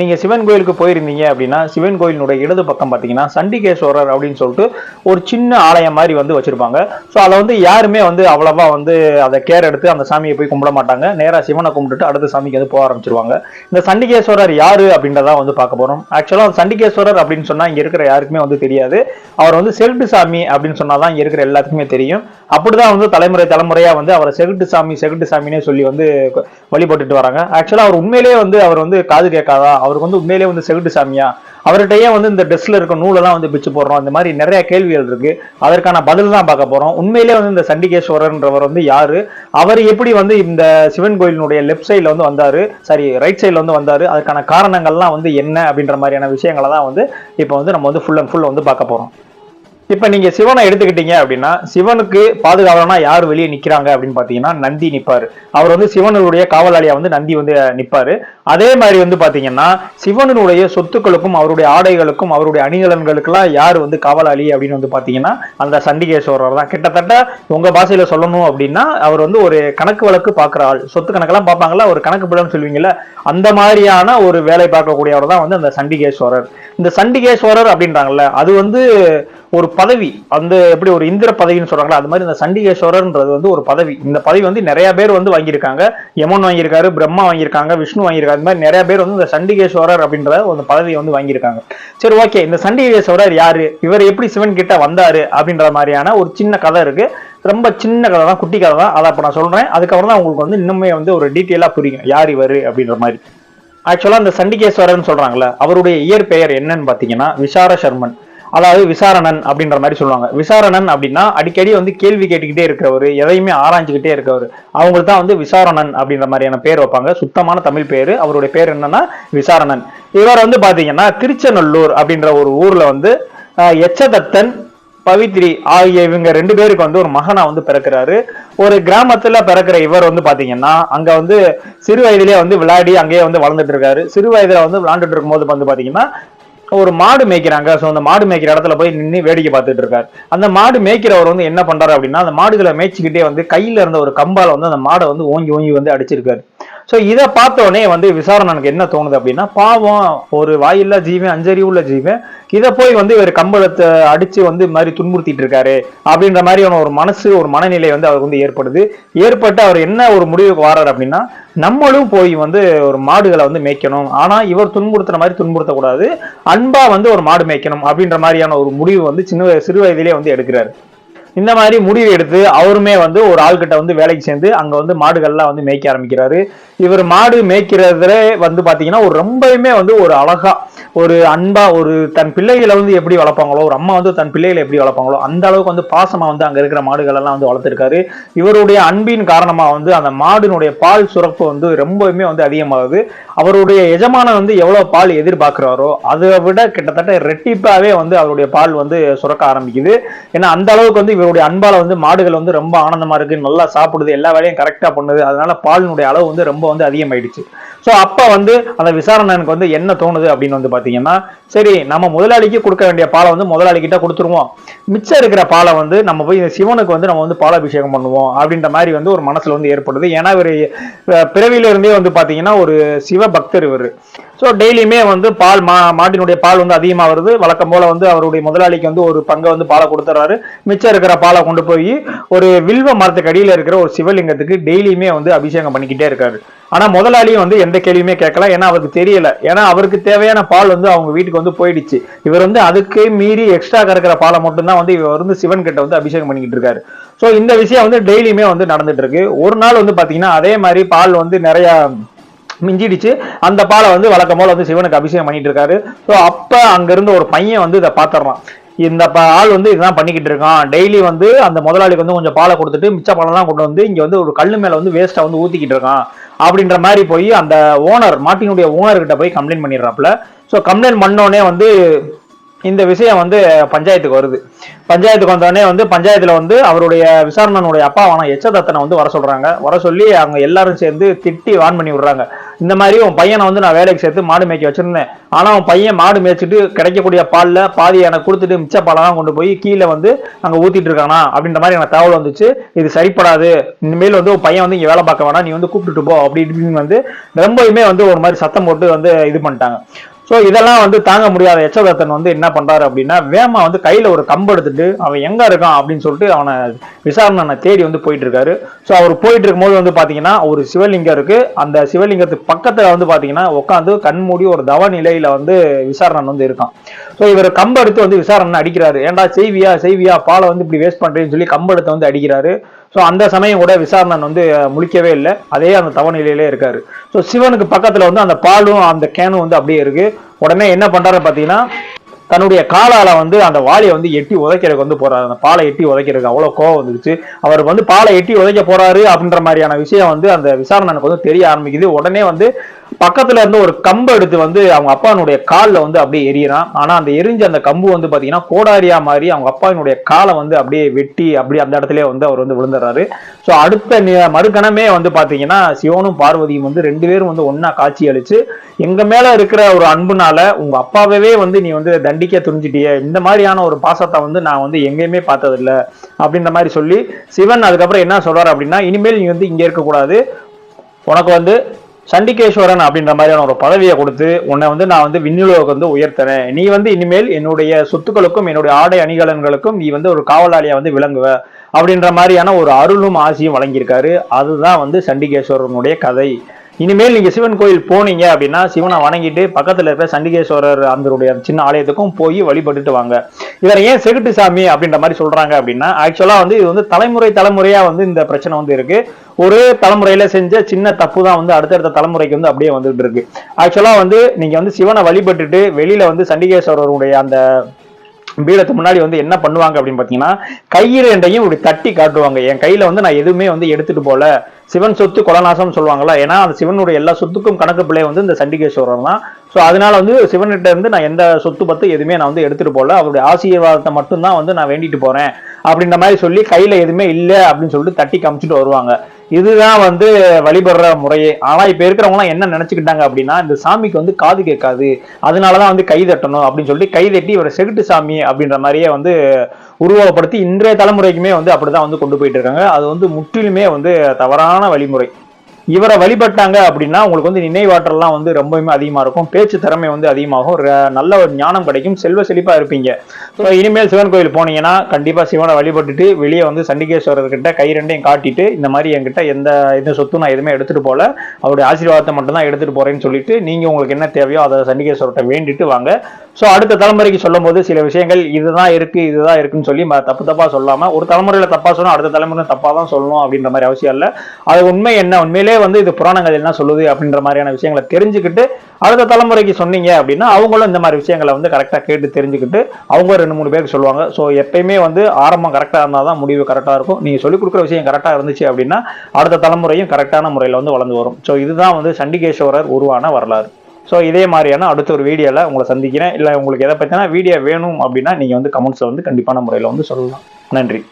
நீங்க சிவன் கோயிலுக்கு போயிருந்தீங்க அப்படின்னா சிவன் கோயிலினுடைய இடது பக்கம் பார்த்தீங்கன்னா சண்டிகேஸ்வரர் அப்படின்னு சொல்லிட்டு ஒரு சின்ன ஆலயம் மாதிரி வந்து வச்சிருப்பாங்க. ஸோ அதை வந்து யாருமே வந்து அவ்வளவா வந்து அதை கேர் எடுத்து அந்த சாமியை போய் கும்பிட மாட்டாங்க. நேராக சிவனை கும்பிட்டுட்டு அடுத்த சாமிக்கு வந்து போக ஆரம்பிச்சிருவாங்க. இந்த சண்டிகேஸ்வரர் யாரு அப்படின்றத வந்து பார்க்க போறோம். ஆக்சுவலா சண்டிகேஸ்வரர் அப்படின்னு சொன்னா இங்க இருக்கிற யாருக்குமே வந்து தெரியாது. அவர் வந்து செல்ட்டு சாமி அப்படின்னு சொன்னாதான் இங்க இருக்கிற எல்லாத்துக்குமே தெரியும். அப்படிதான் வந்து தலைமுறை தலைமுறையா வந்து அவரை செகுட்டு சாமி செகுட்டு சாமினே சொல்லி வந்து வழிபட்டுட்டு வராங்க. ஆக்சுவலா அவர் உண்மையிலேயே வந்து அவர் வந்து காது கேட்காதா? அவருக்கு வந்து உண்மையிலேயே வந்து செகுட்டு சாமியா? அவர்கிட்டயே வந்து இந்த ட்ரெஸ்ல இருக்க நூலெல்லாம் வந்து பிச்சு போடுறோம். இந்த மாதிரி நிறைய கேள்விகள் இருக்கு. அதற்கான பதில் தான் பார்க்க போறோம். உண்மையிலேயே வந்து இந்த சண்டிகேஸ்வரர்ன்றவர் வந்து யாரு? அவர் எப்படி வந்து இந்த சிவன் கோயிலினுடைய லெஃப்ட் சைடில் வந்து வந்தாரு? சாரி ரைட் சைடில் வந்து வந்தாரு? அதுக்கான காரணங்கள்லாம் வந்து என்ன அப்படின்ற மாதிரியான விஷயங்களை தான் வந்து இப்போ வந்து நம்ம வந்து ஃபுல் அண்ட் ஃபுல் வந்து பார்க்க போறோம். இப்ப நீங்க சிவனை எடுத்துக்கிட்டீங்க அப்படின்னா சிவனுக்கு பாதுகாவலனா யார் வெளியே நிக்கிறாங்க அப்படின்னு பாத்தீங்கன்னா நந்தி நிப்பாரு. அவர் வந்து சிவனுடைய காவலாளியா வந்து நந்தி வந்து நிப்பாரு. அதே மாதிரி வந்து பாத்தீங்கன்னா சிவனுடைய சொத்துக்களுக்கும் அவருடைய ஆடைகளுக்கும் அவருடைய அணிகலன்களுக்கெல்லாம் யார் வந்து காவலாளி அப்படின்னு வந்து பாத்தீங்கன்னா அந்த சண்டிகேஸ்வரர் தான். கிட்டத்தட்ட உங்க பாஷையில சொல்லணும் அப்படின்னா அவர் வந்து ஒரு கணக்கு வழக்கு பாக்குற ஆள். சொத்து கணக்கெல்லாம் பார்ப்பாங்களா ஒரு கணக்கு பிள்ளைன்னு சொல்லுவீங்கல்ல அந்த மாதிரியான ஒரு வேலை பார்க்கக்கூடியவர் தான் வந்து அந்த சண்டிகேஸ்வரர். இந்த சண்டிகேஸ்வரர் அப்படின்றாங்கல்ல அது வந்து ஒரு பதவி அந்த எப்படி ஒரு இந்திர பதவின்னு சொல்றாங்களா அது மாதிரி இந்த சண்டிகேஸ்வரர்ன்றது வந்து ஒரு பதவி. இந்த பதவி வந்து நிறைய பேர் வந்து வாங்கியிருக்காங்க. யமன் வாங்கியிருக்காரு பிரம்மா வாங்கியிருக்காங்க விஷ்ணு வாங்கியிருக்காரு மாதிரி நிறைய பேர் வந்து இந்த சண்டிகேஸ்வரர் அப்படின்ற ஒரு பதவியை வந்து வாங்கியிருக்காங்க. சரி ஓகே இந்த சண்டிகேஸ்வரர் யாரு? இவர் எப்படி சிவன் கிட்ட வந்தாரு அப்படின்ற மாதிரியான ஒரு சின்ன கதை இருக்கு. ரொம்ப சின்ன கதை தான் குட்டி கதை தான். அதை அப்ப நான் சொல்றேன். அதுக்கப்புறம் தான் உங்களுக்கு வந்து இன்னுமே வந்து ஒரு டீட்டெயிலாக புரியும். யார் இவர் அப்படின்ற மாதிரி. ஆக்சுவலா இந்த சண்டிகேஸ்வரர்னு சொல்றாங்களே அவருடைய இயற்பெயர் என்னன்னு பாத்தீங்கன்னா விசார சர்மன் அதாவது விசாரணன் அப்படின்ற மாதிரி சொல்லுவாங்க. விசாரணன் அப்படின்னா அடிக்கடி வந்து கேள்வி கேட்டுக்கிட்டே இருக்கிறவர் எதையுமே ஆராய்ஞ்சுக்கிட்டே இருக்கவர் அவங்களுக்கு தான் வந்து விசாரணன் அப்படின்ற மாதிரியான பேர் வைப்பாங்க. சுத்தமான தமிழ் பேர். அவருடைய பேர் என்னன்னா விசாரணன். இவர் வந்து பாத்தீங்கன்னா திருச்செநல்லூர் அப்படின்ற ஒரு ஊர்ல வந்து எச்சதத்தன் பவித்ரி ஆகிய இவங்க ரெண்டு பேருக்கு வந்து ஒரு மகனா வந்து பிறக்கிறாரு. ஒரு கிராமத்துல பிறக்கிற இவர் வந்து பாத்தீங்கன்னா அங்க வந்து சிறு வயதிலேயே வந்து விளையாடி அங்கேயே வந்து வளர்ந்துட்டு இருக்காரு. சிறு வயதுல வந்து விளையாண்டுட்டு இருக்கும்போது வந்து பாத்தீங்கன்னா ஒரு மாடு மேய்க்கிறாங்க. ஸோ அந்த மாடு மேய்க்கிற இடத்துல போய் நின்று வேடிக்கை பார்த்துட்டு இருக்காரு. அந்த மாடு மேய்க்கிறவர் வந்து என்ன பண்றாரு அப்படின்னா அந்த மாடுகளை மேய்ச்சிக்கிட்டே வந்து கையில இருந்த ஒரு கம்பால வந்து அந்த மாடை வந்து ஓங்கி ஓங்கி வந்து அடிச்சிருக்காரு. ஸோ இதை பார்த்தோன்னே வந்து விசாரணனுக்கு என்ன தோணுது அப்படின்னா பாவம் ஒரு வாயில்லா ஜீவன் அஞ்சறிவு உள்ள ஜீவன் இதை போய் வந்து இவர் கம்பளத்தை அடிச்சு வந்து மாதிரி துன்புறுத்திட்டு இருக்காரு அப்படின்ற மாதிரியான ஒரு மனசு ஒரு மனநிலை வந்து அவருக்கு வந்து ஏற்படுது. ஏற்பட்டு அவர் என்ன ஒரு முடிவுக்கு வராரு அப்படின்னா நம்மளும் போய் வந்து ஒரு மாடுகளை வந்து மேய்க்கணும். ஆனா இவர் துன்புறுத்துற மாதிரி துன்புறுத்தக்கூடாது. அன்பா வந்து ஒரு மாடு மேய்க்கணும் அப்படின்ற மாதிரியான ஒரு முடிவு வந்து சின்ன சிறு வயதிலே வந்து எடுக்கிறாரு. இந்த மாதிரி முடிவு எடுத்து அவருமே வந்து ஒரு ஆள்கிட்ட வந்து வேலைக்கு சேர்ந்து அங்க வந்து மாடுகள்லாம் வந்து மேய்க்க ஆரம்பிக்கிறாரு. இவர் மாடு மேய்க்கிறதுல வந்து பாத்தீங்கன்னா ஒரு ரொம்பவுமே வந்து ஒரு அழகா ஒரு அன்பா ஒரு தன் பிள்ளைகளை வந்து எப்படி வளர்ப்பாங்களோ ஒரு அம்மா வந்து தன் பிள்ளைகளை எப்படி வளர்ப்பாங்களோ அந்த அளவுக்கு வந்து பாசமா வந்து அங்க இருக்கிற மாடுகள் எல்லாம் வந்து வளர்த்துருக்காரு. இவருடைய அன்பின் காரணமா வந்து அந்த மாடினுடைய பால் சுரப்பு வந்து ரொம்பவுமே வந்து அதிகமாகுது. அவருடைய எஜமானன் வந்து எவ்வளவு பால் எதிர்பார்க்கிறாரோ அதை விட கிட்டத்தட்ட ரெட்டிப்பாவே வந்து அவருடைய பால் வந்து சுரக்க ஆரம்பிக்குது. ஏன்னா அந்த அளவுக்கு வந்து இவருடைய அன்பால வந்து மாடுகள் வந்து ரொம்ப ஆனந்தமா இருக்கு. நல்லா சாப்பிடுது எல்லா வேலையும் கரெக்டா பண்ணுது. அதனால பாலினுடைய அளவு வந்து ரொம்ப வந்து அதிகமாயிடுச்சு. ஸோ அப்போ வந்து அந்த விசாரணனுக்கு வந்து என்ன தோணுது அப்படின்னு வந்து பாத்தீங்கன்னா சரி நம்ம முதலாளிக்கு கொடுக்க வேண்டிய பாலை வந்து முதலாளி கிட்ட கொடுத்துருவோம். மிச்சம் இருக்கிற பாலை வந்து நம்ம போய் இந்த சிவனுக்கு வந்து நம்ம வந்து பாலாபிஷேகம் பண்ணுவோம் அப்படின்ற மாதிரி வந்து ஒரு மனசுல வந்து ஏற்படுது. ஏன்னா இவர் பிறவியிலிருந்தே வந்து பாத்தீங்கன்னா ஒரு சிவ பக்தர் இவர். ஸோ டெய்லியுமே வந்து பால் மா மாட்டினுடைய பால் வந்து அதிகமாக வருது. வழக்கம் போல வந்து அவருடைய முதலாளிக்கு வந்து ஒரு பங்கை வந்து பாலை கொடுத்துறாரு. மிச்சம் இருக்கிற பாலை கொண்டு போய் ஒரு வில்வ மரத்துக்கு அடியில் இருக்கிற ஒரு சிவலிங்கத்துக்கு டெய்லியுமே வந்து அபிஷேகம் பண்ணிக்கிட்டே இருக்காரு. ஆனால் முதலாளியும் வந்து எந்த கேள்வியுமே கேட்கல. ஏன்னா அவருக்கு தெரியல. ஏன்னா அவருக்கு தேவையான பால் வந்து அவங்க வீட்டுக்கு வந்து போயிடுச்சு. இவர் வந்து அதுக்கு மீறி எக்ஸ்ட்ரா கறக்கிற பாலை மட்டும்தான் வந்து இவர் வந்து சிவன் கிட்ட வந்து அபிஷேகம் பண்ணிக்கிட்டு இருக்காரு. ஸோ இந்த விஷயம் வந்து டெய்லியுமே வந்து நடந்துட்டு இருக்கு. ஒரு நாள் வந்து பார்த்தீங்கன்னா அதே மாதிரி பால் வந்து நிறையா மிஞ்சிடுச்சு. அந்த பாலை வந்து வழக்கம் போல வந்து சிவனுக்கு அபிஷேகம் பண்ணிட்டு இருக்காரு ஸோ அப்போ அங்கேருந்து ஒரு பையன் வந்து இதை பார்த்துட்றான் இந்த ப- ஆள் வந்து இதுதான் பண்ணிக்கிட்டு இருக்கான். டெய்லி வந்து அந்த முதலாளிக்கு வந்து கொஞ்சம் பாலை கொடுத்துட்டு மிச்ச பாலெல்லாம் கொண்டு வந்து இங்கே வந்து ஒரு கல்லு மேலே வந்து வேஸ்ட்டை வந்து ஊற்றிக்கிட்டு இருக்கான். அப்படின்ற மாதிரி போய் அந்த ஓனர் மாட்டினுடைய ஓனர் கிட்ட போய் கம்ப்ளைண்ட் பண்ணிடுறாப்புல. ஸோ கம்ப்ளைண்ட் பண்ணோடனே வந்து இந்த விஷயம் வந்து பஞ்சாயத்துக்கு வருது. பஞ்சாயத்துக்கு வந்தோடனே வந்து பஞ்சாயத்துல வந்து அவருடைய விசாரணனுடைய அப்பாவான எச்சதத்தனை வந்து வர சொல்றாங்க. வர சொல்லி அவங்க எல்லாரும் சேர்ந்து திட்டி வான் பண்ணி விடுறாங்க. இந்த மாதிரி உன் பையனை வந்து நான் வேலைக்கு சேர்த்து மாடு மேய்க்க வச்சிருந்தேன். ஆனா உன் பையன் மாடு மேய்ச்சிட்டு கிடைக்கக்கூடிய பால்ல பாதி எனக்கு கொடுத்துட்டு மிச்ச பாலெல்லாம் கொண்டு போய் கீழே வந்து அங்க ஊத்திட்டு இருக்கானா? அப்படின்ற மாதிரி எனக்கு தகவல் வந்துச்சு. இது சரிப்படாது. இனிமேல் வந்து உன் பையன் வந்து இங்க வேலை பார்க்க வேணாம். நீ வந்து கூப்பிட்டுட்டு போ. அப்படி இப்படின்னு வந்து ரொம்பவுமே வந்து ஒரு மாதிரி சத்தம் போட்டு வந்து இது பண்ணிட்டாங்க. ஸோ இதெல்லாம் வந்து தாங்க முடியாத எச்சதத்தன் வந்து என்ன பண்றாரு அப்படின்னா வேமா வந்து கையில ஒரு கம்பு எடுத்துட்டு அவன் எங்க இருக்கான் அப்படின்னு சொல்லிட்டு அவனை விசாரணை தேடி வந்து போயிட்டு இருக்காரு ஸோ அவர் போயிட்டு இருக்கும்போது வந்து பாத்தீங்கன்னா ஒரு சிவலிங்கம் இருக்கு. அந்த சிவலிங்கத்துக்கு பக்கத்துல வந்து பாத்தீங்கன்னா உட்காந்து கண்மூடி ஒரு தவ நிலையில வந்து விசாரணை வந்து இருக்கான். ஸோ இவர் கம்பு எடுத்து வந்து விசாரணை அடிக்கிறாரு. ஏன்டா செய்வியா? செய்வியா? பாலை வந்து இப்படி வேஸ்ட் பண்றேன்னு சொல்லி கம்பு எடுத்து வந்து அடிக்கிறாரு. ஸோ அந்த சமயம் கூட விசாரணன் வந்து முழிக்கவே இல்லை. அதே அந்த தவநிலையிலே இருக்காரு. ஸோ சிவனுக்கு பக்கத்தில் வந்து அந்த பாலும் அந்த கேனும் வந்து அப்படியே இருக்கு. உடனே என்ன பண்றாரு பார்த்தீங்கன்னா தன்னுடைய காலால வந்து அந்த வாளியை வந்து எட்டி உதைக்கிறதுக்கு வந்து போறாரு. அந்த பாலை எட்டி உதைக்கிறதுக்கு அவ்வளோ கோவம் வந்துருச்சு. அவர் வந்து பாலை எட்டி உதைக்க போறாரு அப்படின்ற மாதிரியான விஷயம் வந்து அந்த விசாரணைக்கு வந்து தெரிய ஆரம்பிக்குது. உடனே வந்து பக்கத்துல இருந்து ஒரு கம்பு எடுத்து வந்து அவங்க அப்பானுடைய காலில் வந்து அப்படியே எரியறான் ஆனா அந்த எரிஞ்ச அந்த கம்பு வந்து பாத்தீங்கன்னா கோடாரியா மாதிரி அவங்க அப்பாவினுடைய காலை வந்து அப்படியே வெட்டி அப்படியே அந்த இடத்துல வந்து அவர் வந்து விழுந்துறாரு ஸோ அடுத்த நி- மறுகணமே வந்து பாத்தீங்கன்னா சிவனும் பார்வதியும் வந்து ரெண்டு பேரும் வந்து ஒன்னா காட்சி அளிச்சு எங்க மேல இருக்கிற ஒரு அன்புனால உங்க அப்பாவே வந்து நீ வந்து தண்டிக்க துணிஞ்சிட்டிய. இந்த மாதிரியான ஒரு பாசத்தை வந்து நான் வந்து எங்கேயுமே பார்த்ததில்ல. அப்படின்ற மாதிரி சொல்லி சிவன் அதுக்கப்புறம் என்ன சொல்றாரு அப்படின்னா இனிமேல் நீ வந்து இங்க இருக்கக்கூடாது. உனக்கு வந்து சண்டிகேஸ்வரன் அப்படின்ற மாதிரியான ஒரு பதவியை கொடுத்து உன்னை வந்து நான் வந்து விண்ணுலகம் வந்து உயர்த்தினேன் நீ வந்து இனிமேல் என்னுடைய சொத்துக்களுக்கும் என்னுடைய ஆடை அணிகலன்களுக்கும் நீ வந்து ஒரு காவலாளியா வந்து விளங்குவ அப்படின்ற மாதிரியான ஒரு அருளும் ஆசியும் வழங்கியிருக்காரு. அதுதான் வந்து சண்டிகேஸ்வரனுடைய கதை. இனிமேல் நீங்க சிவன் கோயில் போனீங்க அப்படின்னா சிவனை வணங்கிட்டு பக்கத்துல இருக்கிற சண்டிகேஸ்வரர் அந்த சின்ன ஆலயத்துக்கும் போய் வழிபட்டுட்டு வாங்க. இவர் ஏன் செகுட்டு சாமி அப்படின்ற மாதிரி சொல்றாங்க அப்படின்னா ஆக்சுவலா வந்து இது வந்து தலைமுறை தலைமுறையா வந்து இந்த பிரச்சனை வந்து இருக்கு. ஒரு தலைமுறையில செஞ்ச சின்ன தப்பு தான் வந்து அடுத்தடுத்த தலைமுறைக்கு வந்து அப்படியே வந்துட்டு இருக்கு. ஆக்சுவலா வந்து நீங்க வந்து சிவனை வழிபட்டுட்டு வெளியில வந்து சண்டிகேஸ்வரருடைய அந்த பீடத்து முன்னாடி வந்து என்ன பண்ணுவாங்க அப்படின்னு பாத்தீங்கன்னா கையில் ரெண்டையும் இப்படி தட்டி காட்டுவாங்க. என் கையில வந்து நான் எதுவுமே வந்து எடுத்துட்டு போல சிவன் சொத்து கொலநாசம் சொல்லுவாங்களா ஏன்னா அந்த சிவனுடைய எல்லா சொத்துக்கும் கணக்கு பிள்ளை வந்து இந்த சண்டிகேஸ்வரர் தான். ஸோ அதனால வந்து சிவன்கிட்ட இருந்து நான் எந்த சொத்து பத்து எதுவுமே நான் வந்து எடுத்துட்டு போல அவருடைய ஆசீர்வாதத்தை மட்டும்தான் வந்து நான் வேண்டிட்டு போறேன். அப்படின்ற மாதிரி சொல்லி கையில எதுவுமே இல்லை அப்படின்னு சொல்லிட்டு தட்டி காமிச்சிட்டு வருவாங்க. இதுதான் வந்து வழிபடுற முறையே. ஆனா இப்ப இருக்கிறவங்களாம் என்ன நினைச்சுக்கிட்டாங்க அப்படின்னா இந்த சாமிக்கு வந்து காது கேட்காது. அதனாலதான் வந்து கை தட்டணும் அப்படின்னு சொல்லிட்டு கை தட்டி இவரை செகுட்டு சாமி அப்படின்ற மாதிரியே வந்து உருவகப்படுத்தி இன்றைய தலைமுறைக்குமே வந்து அப்படிதான் வந்து கொண்டு போயிட்டு இருக்காங்க. அது வந்து முற்றிலுமே வந்து தவறான வழிமுறை. இவரை வழிபட்டாங்க அப்படின்னா உங்களுக்கு வந்து நினைவாற்றல்லாம் வந்து ரொம்பவுமே அதிகமா இருக்கும். பேச்சு திறமை வந்து அதிகமாகும். நல்ல ஒரு ஞானம் கிடைக்கும். செல்வ செழிப்பா இருப்பீங்க. ஸோ இனிமேல் சிவன் கோயில் போனீங்கன்னா கண்டிப்பா சிவனை வழிபட்டுட்டு வெளியே வந்து சண்டிகேஸ்வரர் கிட்ட கை ரெண்டையும் காட்டிட்டு இந்த மாதிரி என்கிட்ட எந்த எந்த சொத்தும் நான் எதுவுமே எடுத்துட்டு போல அவருடைய ஆசீர்வாதத்தை மட்டும் தான் எடுத்துட்டு போறேன்னு சொல்லிட்டு நீங்க உங்களுக்கு என்ன தேவையோ அதை சண்டிகேஸ்வரர்கிட்ட வேண்டிட்டு வாங்க. ஸோ அடுத்த தலைமுறைக்கு சொல்லும் போது சில விஷயங்கள் இதுதான் இருக்கு இதுதான் இருக்குன்னு சொல்லி ம- தப்பு தப்பா சொல்லாம ஒரு தலைமுறையில தப்பா சொன்னா அடுத்த தலைமுறை தப்பா தான் சொல்லணும் அப்படின்ற மாதிரி அவசியம் இல்லை. அது உண்மை என்ன? உண்மையிலே வந்து இது புராணங்கள் என்ன சொல்லுது அப்படின்ற மாதிரியான விஷயங்களை தெரிஞ்சுக்கிட்டு அடுத்த தலைமுறைக்கு சொன்னீங்க அப்படின்னா அவங்களும் இந்த மாதிரி விஷயங்களை வந்து கரெக்டாக கேட்டு தெரிஞ்சுக்கிட்டு அவங்க ரெண்டு மூணு பேருக்கு சொல்லுவாங்க. ஸோ எப்பயுமே வந்து ஆரம்பம் கரெக்டாக இருந்தால் தான் முடிவு கரெக்டாக இருக்கும். நீங்கள் சொல்லிக் கொடுக்குற விஷயம் கரெக்டாக இருந்துச்சு அப்படின்னா அடுத்த தலைமுறையும் கரெக்டான முறையில் வந்து வளர்ந்து வரும். ஸோ இதுதான் வந்து சண்டிகேஸ்வரர் உருவான வரலாறு. ஸோ இதே மாதிரியான அடுத்த ஒரு வீடியோவில் உங்களை சந்திக்கிறேன். இல்லை உங்களுக்கு எதை பற்றினா வீடியோ வேணும் அப்படின்னா நீங்கள் வந்து கமெண்ட்ஸில் வந்து கண்டிப்பான முறையில் வந்து சொல்லலாம். நன்றி.